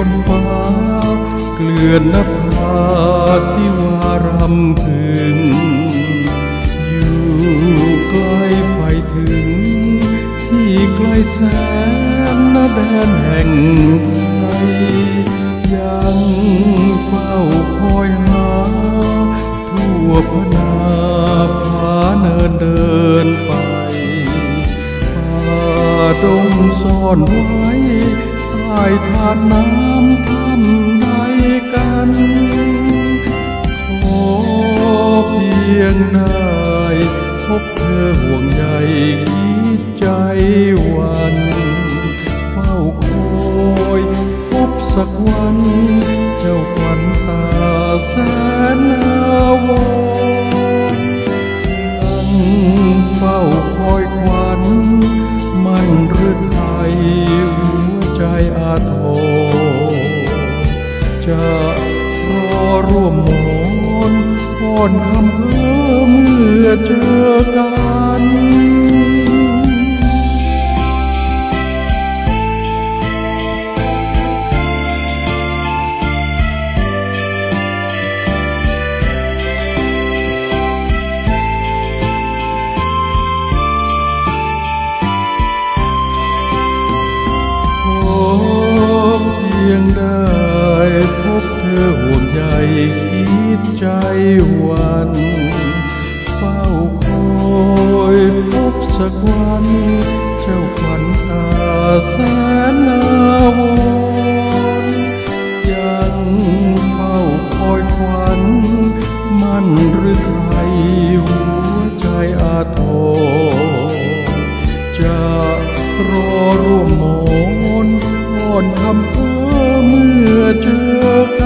อนนภาที่วารำพึง อยู่ใกล้ไฟถึง ที่ไกลแสนนาแดนแห่งไทยยังเฝ้าคอยหา ทั่วพนาผาเนินเดินไปป่าดงซ่อนไว้ ใต้ทานน้ำทำใดกัน ขอเพียงได้พบเธอห่วงใยคิดใจวัน เฝ้าคอยพบสักวัน เจ้าควันตาแสนอาวร อาทจะรอร่วมมอนพอนคำเพ้อเมื่อเจอกัน อห่วงใยคิดใจวัน เฝ้าคอยพบสักวัน เจ้าขวัญตาแสนอาวรยังเฝ้าคอยควันมันหรือไทยหัวใจอาทรจะรอร่วมมอนอ่อนคำเพ้อเมื่อเจอ